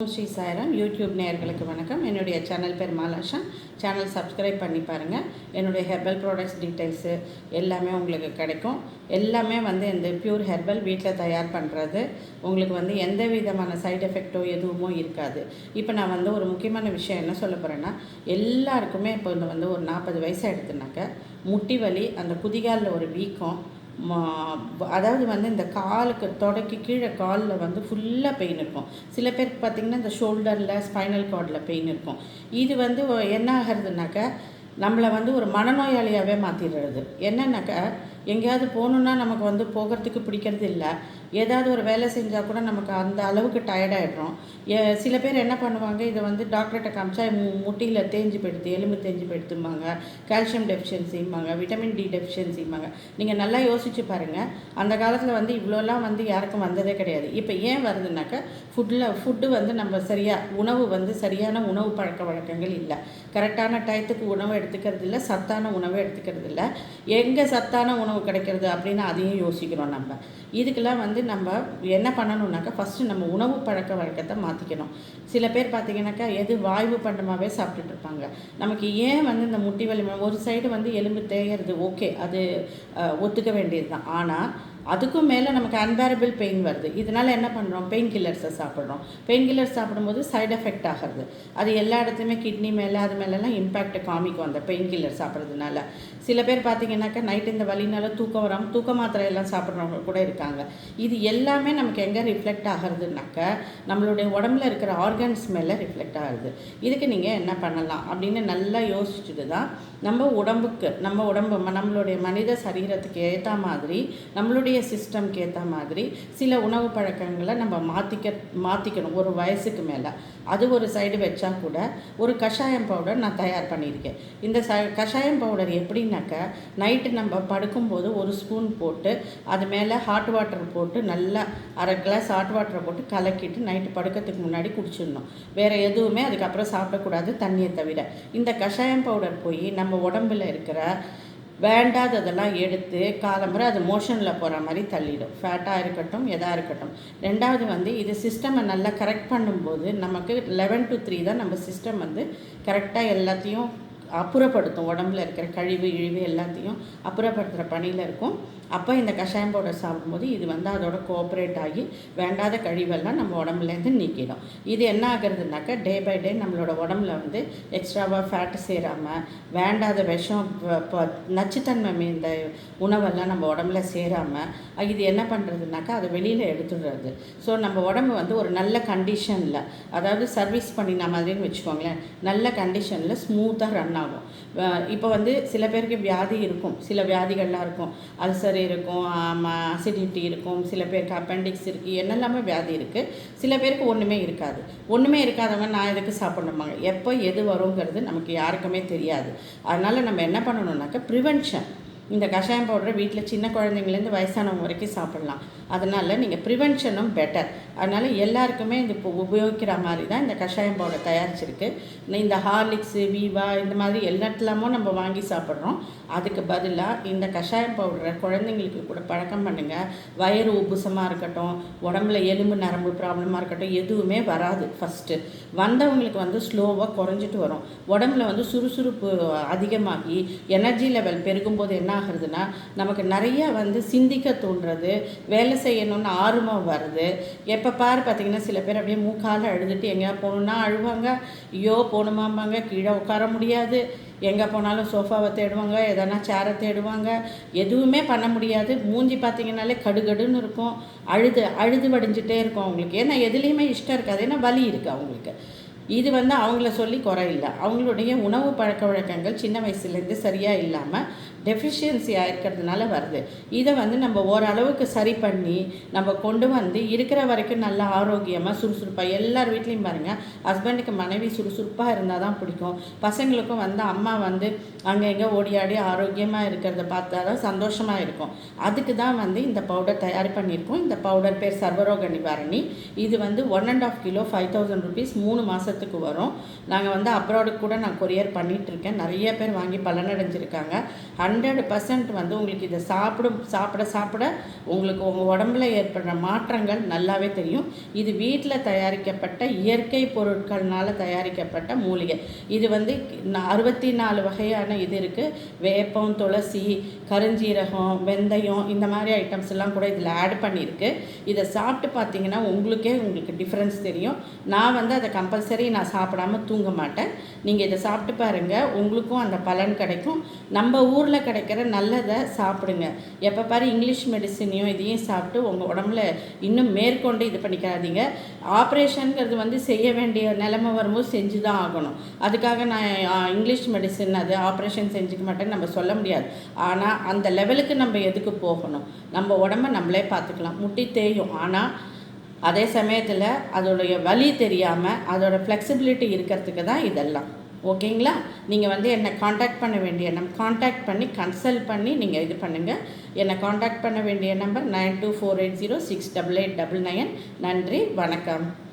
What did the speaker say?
Sri Sairam YouTube நேயர்களுக்கு வணக்கம். என்னுடைய சேனல் பேர் மாலாஷா. சேனல் சப்ஸ்கிரைப் பண்ணி பாருங்கள் என்னுடைய ஹெர்பல் ப்ராடக்ட்ஸ் டீட்டெயில்ஸு எல்லாமே உங்களுக்கு கிடைக்கும். எல்லாமே வந்து இந்த பியூர் ஹெர்பல் வீட்டில் தயார் பண்ணுறது உங்களுக்கு வந்து எந்த விதமான சைட் எஃபெக்ட்டோ எதுவுமோ இருக்காது. இப்போ நான் வந்து ஒரு முக்கியமான விஷயம் என்ன சொல்ல போகிறேன்னா எல்லாருக்குமே இப்போ இந்த வந்து ஒரு நாற்பது வயசு எடுத்துனாக்க முட்டி வலி அந்த குதிகாலில் ஒரு வீக்கம் அதாவது வந்து இந்த காலுக்கு தொடக்கி கீழே காலில் வந்து ஃபுல்லாக பெயின் இருக்கும். சில பேருக்கு பார்த்திங்கன்னா இந்த ஷோல்டரில் ஸ்பைனல் கார்டில் பெயின் இருக்கும். இது வந்து என்ன ஆகிறதுனாக்கா நம்மளை வந்து ஒரு மனநோயாளியாகவே மாற்றிடுறது என்னன்னாக்கா எங்கேயாவது போகணுன்னா நமக்கு வந்து போகிறதுக்கு பிடிக்கிறது இல்லை. ஏதாவது ஒரு வேலை செஞ்சால் கூட நமக்கு அந்த அளவுக்கு டயர்டாயிடுறோம் சில பேர் என்ன பண்ணுவாங்க இதை வந்து டாக்டர்கிட்ட காமிச்சா மு- முட்டியில் தேஞ்சு போயிடுது எலும்பு தேஞ்சு போயிடுதும்பாங்க. கால்சியம் டெஃபிஷியன்சிம்பாங்க விட்டமின் டி டெஃபிஷியன்சிம்பாங்க நீங்கள் நல்லா யோசிச்சு பாருங்கள் அந்த காலத்தில் வந்து இவ்வளோலாம் வந்து யாருக்கும் வந்ததே கிடையாது. இப்போ ஏன் வருதுனாக்கா ஃபுட்டில் ஃபுட்டு வந்து நம்ம சரியாக உணவு வந்து சரியான உணவு பழக்க வழக்கங்கள் இல்லை. கரெக்டான டயத்துக்கு உணவு எடுத்துக்கிறது இல்லை சத்தான உணவு எடுத்துக்கிறது இல்லை. எங்கே சத்தான உணவு உணவு கிடைக்கிறது அப்படின்னு அதையும் யோசிக்கிறோம் நம்ம. இதுக்கெல்லாம் வந்து நம்ம என்ன பண்ணணும்னாக்கா ஃபஸ்ட்டு நம்ம உணவு பழக்க வழக்கத்தை மாற்றிக்கணும் சில பேர் பார்த்தீங்கன்னாக்கா எது வாய்வு பண்டமாகவே சாப்பிட்டுட்டு இருப்பாங்க. நமக்கு ஏன் வந்து இந்த முட்டி வலி ஒரு சைடு வந்து எலும்பு தேயறது ஓகே அது ஒத்துக்க வேண்டியது தான் ஆனால் அதுக்கும் மேலே நமக்கு அன்பேரபிள் பெயின் வருது. இதனால் என்ன பண்ணுறோம் பெயின் கில்லர்ஸை சாப்பிட்றோம். பெயின் கில்லர்ஸ் சாப்பிடும்போது சைடு எஃபெக்ட் ஆகிறது. அது எல்லா இடத்துலையுமே கிட்னி மேலே அது மேலெல்லாம் இம்பேக்ட் காமிக்கும் அந்த பெயின் கில்லர் சாப்பிட்றதுனால. சில பேர் பார்த்தீங்கன்னாக்கா நைட் இந்த வழினால தூக்கம் வராமல் தூக்க மாத்திரை எல்லாம் சாப்பிட்றவங்க கூட இருக்காங்க. இது எல்லாமே நமக்கு எங்கே ரிஃப்ளெக்ட் ஆகிறதுனாக்க நம்மளுடைய உடம்புல இருக்கிற ஆர்கன்ஸ் மேலே ரிஃப்ளெக்ட் ஆகுது இதுக்கு நீங்கள் என்ன பண்ணலாம்? அப்படின்னு நல்லா யோசிச்சுட்டு தான் நம்ம உடம்புக்கு நம்ம உடம்பு ம- நம்மளுடைய மனித சரீரத்துக்கு ஏற்ற மாதிரி நம்மளுடைய சிஸ்டம்க்கு ஏற்ற மாதிரி சில உணவு பழக்கங்களை நம்ம மாற்றிக்க மாற்றிக்கணும் ஒரு வயசுக்கு மேலே. அது ஒரு சைடு வச்சா கூட ஒரு கஷாயம் பவுடர் நான் தயார் பண்ணியிருக்கேன். இந்த ச கஷாயம் பவுடர் எப்படின்னாக்கா நைட்டு நம்ம படுக்கும்போது ஒரு ஸ்பூன் போட்டு அது மேலே ஹாட் வாட்டர் போட்டு நல்லா அரை கிளாஸ் ஹாட் வாட்டரை போட்டு கலக்கிட்டு நைட்டு படுக்கிறதுக்கு முன்னாடி குடிச்சிடணும். வேறு எதுவுமே அதுக்கப்புறம் சாப்பிடக்கூடாது தண்ணியை தவிர. இந்த கஷாயம் பவுடர் போய் நம்ம உடம்புல இருக்கிற வேண்டாததெல்லாம் எடுத்து காலம்பரை அது மோஷனில் போகிற மாதிரி தள்ளிடும். ஃபேட்டாக இருக்கட்டும் எதாக இருக்கட்டும். ரெண்டாவது வந்து இது சிஸ்டமை நல்லா கரெக்ட் பண்ணும்போது நமக்கு லெவன் டு த்ரீ தான் நம்ம சிஸ்டம் வந்து கரெக்டாக எல்லாத்தையும் அப்புறப்படுத்தும். உடம்புல இருக்கிற கழிவு இழிவு எல்லாத்தையும் அப்புறப்படுத்துகிற பணியில் இருக்கும். அப்போ இந்த கஷாயம் பவுடர் சாப்பிடும்போது இது வந்து அதோட கோஆப்ரேட் ஆகி வேண்டாத கழிவெல்லாம் நம்ம உடம்புலேருந்து நீக்கிடும். இது என்ன ஆகுறதுனாக்கா டே பை டே நம்மளோட உடம்புல வந்து எக்ஸ்ட்ராவாக ஃபேட்டு சேராமல் வேண்டாத விஷம் நச்சுத்தன்மை இந்த உணவெல்லாம் நம்ம உடம்புல சேராமல் இது என்ன பண்ணுறதுனாக்கா அதை வெளியில் எடுத்துடுறது. ஸோ நம்ம உடம்பு வந்து ஒரு நல்ல கண்டிஷனில் அதாவது சர்வீஸ் பண்ணின மாதிரின்னு வச்சுக்கோங்களேன் நல்ல கண்டிஷனில் ஸ்மூத்தாக ரன் ஆகும். இப்போ வந்து சில பேருக்கு வியாதி இருக்கும். சில வியாதிகள்லாம் இருக்கும். அல்சர் இருக்கும் அசிடிட்டி இருக்கும். சில பேருக்கு அப்பெண்டிக்ஸ் இருக்குது என்னெல்லாமே வியாதி இருக்குது சில பேருக்கு ஒன்றுமே இருக்காது. ஒன்றுமே இருக்காதவங்க நான் எதுக்கு சாப்பிடணுமாங்க? எப்போ எது வருங்கிறது நமக்கு யாருக்குமே தெரியாது. அதனால் நம்ம என்ன பண்ணணுன்னாக்க ப்ரிவென்ஷன் இந்த கஷாயம் பவுடரை வீட்டில் சின்ன குழந்தைங்கலேருந்து வயசானவங்க வரைக்கும் சாப்பிடலாம். அதனால் நீங்கள் ப்ரிவென்ஷனும் பெட்டர் அதனால் எல்லாருக்குமே இது இப்போ உபயோகிக்கிற மாதிரி தான் இந்த கஷாயம் பவுடர் தயாரிச்சிருக்கு. இந்த ஹார்லிக்ஸு வீவா இந்த மாதிரி எல்லாத்துலாமும் நம்ம வாங்கி சாப்பிட்றோம். அதுக்கு பதிலாக இந்த கஷாயம் பவுடரை குழந்தைங்களுக்கு கூட பழக்கம் பண்ணுங்கள் வயிறு உப்புசமாக இருக்கட்டும் உடம்புல எலும்பு நரம்பு ப்ராப்ளமாக இருக்கட்டும் எதுவுமே வராது ஃபஸ்ட்டு வந்தவங்களுக்கு வந்து ஸ்லோவாக குறைஞ்சிட்டு வரும். உடம்புல வந்து சுறுசுறுப்பு அதிகமாகி எனர்ஜி லெவல் பெருகும்போது என்ன என்னாகிறதுனா நமக்கு நிறைய வந்து சிந்திக்க தூண்டுறது வேலை செய்யணும்னு ஆர்வம் வருது. எப்போ பாரு பார்த்தீங்கன்னா சில பேர் அப்படியே மூக்கால் அழுதுட்டு எங்கேயா போகணுன்னா அழுவாங்க. ஐயோ போகணுமாம்பாங்க. கீழே உட்கார முடியாது. எங்கே போனாலும் சோஃபாவை தேடுவாங்க எதனா சேரை தேடுவாங்க. எதுவுமே பண்ண முடியாது. மூஞ்சி பார்த்தீங்கனாலே கடுகடுன்னு இருக்கும். அழுது அழுது வடிஞ்சிட்டே இருக்கும் அவங்களுக்கு. ஏன்னா எதுலேயுமே இஷ்டம் இருக்காது. ஏன்னா வலி இருக்குது அவங்களுக்கு. இது வந்து அவங்கள சொல்லி குறையில்லை அவங்களுடைய உணவு பழக்க வழக்கங்கள் சின்ன வயசுலேருந்து சரியாக இல்லாமல் டெஃபிஷியன்சி ஆயிருக்கிறதுனால வருது. இதை வந்து நம்ம ஓரளவுக்கு சரி பண்ணி நம்ம கொண்டு வந்து இருக்கிற வரைக்கும் நல்லா ஆரோக்கியமாக சுறுசுறுப்பாக எல்லார் வீட்லேயும் பாருங்கள் ஹஸ்பண்டுக்கு மனைவி சுறுசுறுப்பாக இருந்தால் தான் பிடிக்கும். பசங்களுக்கும் வந்து அம்மா வந்து அங்கே எங்கே ஓடியாடி ஆரோக்கியமாக இருக்கிறத பார்த்தா தான் சந்தோஷமாக இருக்கும். அதுக்கு தான் வந்து இந்த பவுடர் தயார் பண்ணியிருக்கோம். இந்த பவுடர் பேர் சர்வரோக நிவாரணி. இது வந்து one and half kilo five thousand rupees மூணு மாதத்துக்கு வரும். நாங்கள் வந்து அப்ராடுக்கு கூட நான் கொரியர் பண்ணிகிட்ருக்கேன் நிறைய பேர் வாங்கி பலனடைஞ்சிருக்காங்க. ஹண்ட்ரட் பர்சன்ட் வந்து உங்களுக்கு இதை சாப்பிடும் சாப்பிட சாப்பிட உங்களுக்கு உங்கள் உடம்புல ஏற்படுற மாற்றங்கள் நல்லாவே தெரியும். இது வீட்டில் தயாரிக்கப்பட்ட இயற்கை பொருட்கள்னால் தயாரிக்கப்பட்ட மூலிகை. இது வந்து அறுபத்தி நாலு வகையான இது இருக்குது வேப்பம் துளசி கருஞ்சீரகம் வெந்தயம் இந்த மாதிரி ஐட்டம்ஸ் எல்லாம் கூட இதில் ஆட் பண்ணியிருக்கு. இதை சாப்பிட்டு பார்த்தீங்கன்னா உங்களுக்கே உங்களுக்கு டிஃப்ரென்ஸ் தெரியும். நான் வந்து அதை கம்பல்சரி நான் சாப்பிடாம தூங்க மாட்டேன். நீங்கள் இதை சாப்பிட்டு பாருங்கள் உங்களுக்கும் அந்த பலன் கிடைக்கும். நம்ம ஊரில் கிடைக்கிற நல்லதை சாப்பிடுங்க. எப்போ பாரு இங்கிலீஷ் மெடிசினையும் இதையும் சாப்பிட்டு உங்கள் உடம்புல இன்னும் மேற்கொண்டு இது பண்ணிக்காதீங்க. ஆப்ரேஷனுங்கிறது வந்து செய்ய வேண்டிய நிலைமை வரும்போது செஞ்சு தான் ஆகணும். அதுக்காக நான் இங்கிலீஷ் மெடிசின் அது ஆப்ரேஷன் செஞ்சுக்க மாட்டேன்னு நம்ம சொல்ல முடியாது. ஆனால் அந்த லெவலுக்கு நம்ம எதுக்கு போகணும்? நம்ம உடம்ப நம்மளே பார்த்துக்கலாம். முட்டி தேயும். ஆனால் அதே சமயத்தில் அதோடைய வலி தெரியாமல் அதோட ஃப்ளெக்சிபிலிட்டி இருக்கிறதுக்கு தான் இதெல்லாம். ஓகேங்களா? நீங்கள் வந்து என்னை காண்டாக்ட் பண்ண வேண்டிய நம் காண்டாக்ட் பண்ணி கன்சல்ட் பண்ணி நீங்கள் இது பண்ணுங்கள் என்னை காண்டாக்ட் பண்ண வேண்டிய number nine two four eight zero six double eight double nine நன்றி வணக்கம்.